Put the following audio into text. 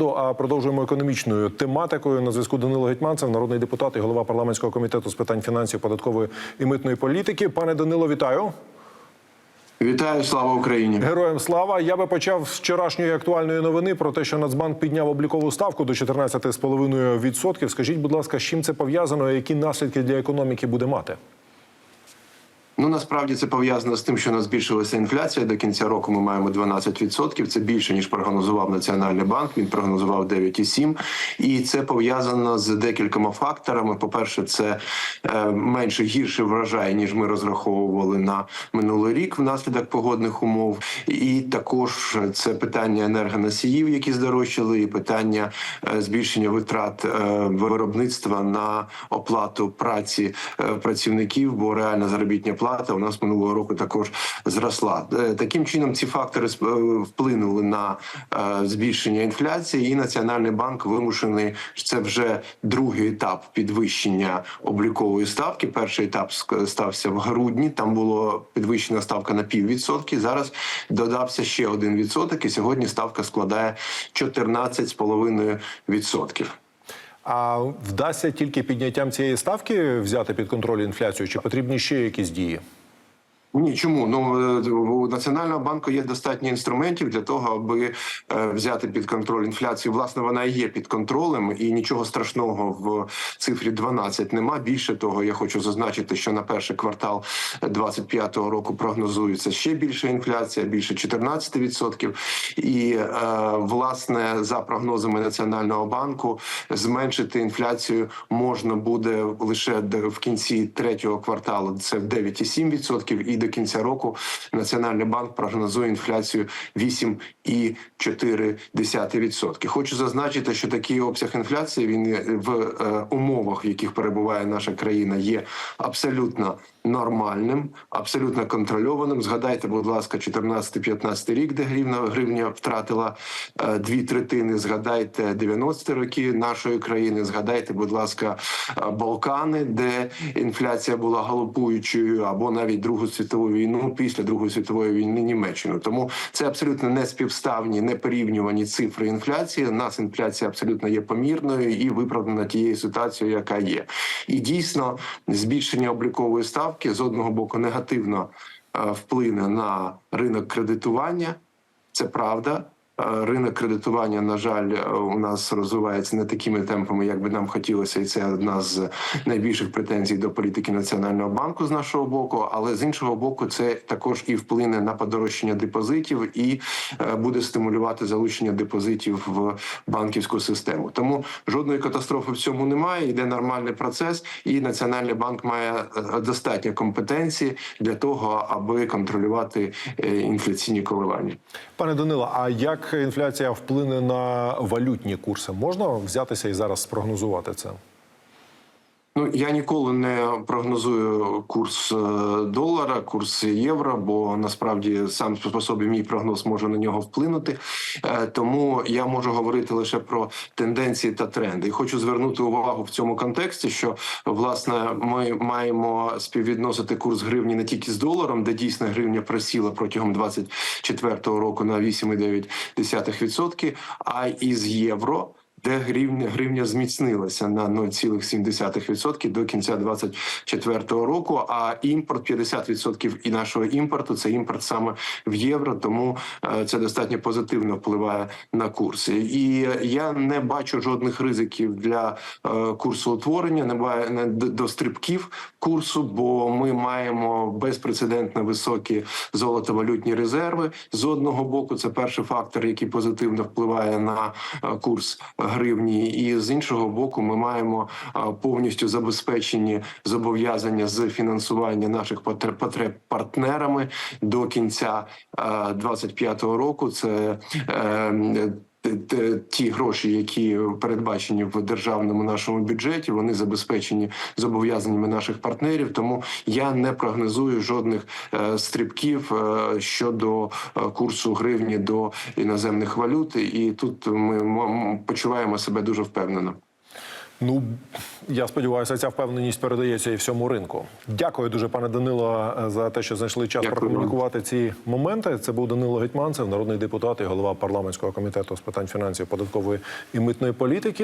А продовжуємо економічною тематикою. На зв'язку Данило Гетьманцев, народний депутат і голова парламентського комітету з питань фінансів, податкової і митної політики. Пане Данило, вітаю. Вітаю, слава Україні! Героям слава. Я би почав з вчорашньої актуальної новини про те, що Нацбанк підняв облікову ставку до 14,5%. Скажіть, будь ласка, з чим це пов'язано? і Які наслідки для економіки буде мати? Ну насправді це пов'язано з тим, що у нас збільшилася інфляція. До кінця року ми маємо 12%. Це більше ніж прогнозував Національний банк. Він прогнозував 9,7%. І це пов'язано з декількома факторами. По перше, це е, менше гірше врожай, ніж ми розраховували на минулий рік внаслідок погодних умов. І також це питання енергоносіїв, які здорожчали, і питання е, збільшення витрат е, виробництва на оплату праці працівників, бо реальна заробітня плата у нас минулого року також зросла. Е, Таким чином ці фактори е, вплинули на е, збільшення інфляції, і Національний банк вимушений це вже другий етап підвищення облікової ставки. Перший етап стався в грудні. Там було підвищена ставка на піввідсотки. Зараз додався ще один відсоток, і сьогодні ставка складає 14,5%. А вдасться тільки підняттям цієї ставки взяти під контроль інфляцію? Чи потрібні ще якісь дії? Ні, чому ну е, у національного банку є достатньо інструментів для того, аби е, взяти під контроль інфляцію. Власне, вона і є під контролем, і нічого страшного в цифрі 12 нема. Більше того, я хочу зазначити, що на перший квартал 25-го року прогнозується ще більша інфляція, більше 14%. І е, власне за прогнозами національного банку зменшити інфляцію можна буде лише в кінці третього кварталу. Це в 9,7% і до кінця року Національний банк прогнозує інфляцію 8,4%. Хочу зазначити, що такий обсяг інфляції він в е, умовах, в яких перебуває наша країна, є абсолютно нормальним, абсолютно контрольованим. Згадайте, будь ласка, 14-15 рік, де гривна гривня втратила е, дві третини. Згадайте 90-ті роки нашої країни. Згадайте, будь ласка, е, Балкани, де інфляція була галопуючою, або навіть Другу світову війну після Другої світової війни Німеччину. Тому це абсолютно не співставні, не порівнювані цифри інфляції. У нас інфляція абсолютно є помірною і виправдана тією ситуацією, яка є. І дійсно збільшення облікової ставки з одного боку негативно е, вплине на ринок кредитування. Це правда. Ринок кредитування, на жаль, е, у нас розвивається не такими темпами, як би нам хотілося, і це одна з найбільших претензій до політики національного банку з нашого боку. Але з іншого боку, це також і вплине на подорожчання депозитів і е, буде стимулювати залучення депозитів в банківську систему. Тому жодної катастрофи в цьому немає. Йде нормальний процес, і національний банк має е, достатньо компетенції для того, аби контролювати інфляційні коливання. Пане Данило, а як інфляція вплине на валютні курси? Можна взятися і зараз спрогнозувати це? Ну я ніколи не прогнозую курс е, долара, курс євро, бо насправді сам по собі мій прогноз може на нього вплинути. Е, Тому я можу говорити лише про тенденції та тренди. І хочу звернути увагу в цьому контексті, що власне ми маємо співвідносити курс гривні не тільки з доларом, де дійсно гривня просіла протягом 24-го року на 8,9%, а і з євро де гривня гривня зміцнилася на 0,7% до кінця 2024 року. А імпорт 50% і нашого імпорту це імпорт саме в євро, тому е, це достатньо позитивно впливає на курси. І я не бачу жодних ризиків для е, курсу утворення, не до стрибків курсу, бо ми маємо безпрецедентно високі золотовалютні резерви. З одного боку, це перший фактор, який позитивно впливає на е, курс гривні, і з іншого боку, ми маємо повністю забезпечені зобов'язання з фінансування наших потреб, партнерами до кінця 25-го року. Це е, т- ті гроші, які передбачені в державному нашому бюджеті, вони забезпечені зобов'язаннями наших партнерів. Тому я не прогнозую жодних е, стрибків е, щодо е, курсу гривні до іноземних валют. І тут ми почуваємо себе дуже впевнено. Ну я сподіваюся, ця впевненість передається і всьому ринку. Дякую дуже, пане Данило, за те, що знайшли час Дякую прокомунікувати ці моменти. Це був Данило Гетьманцев, народний депутат і голова парламентського комітету з питань фінансів, податкової і митної політики.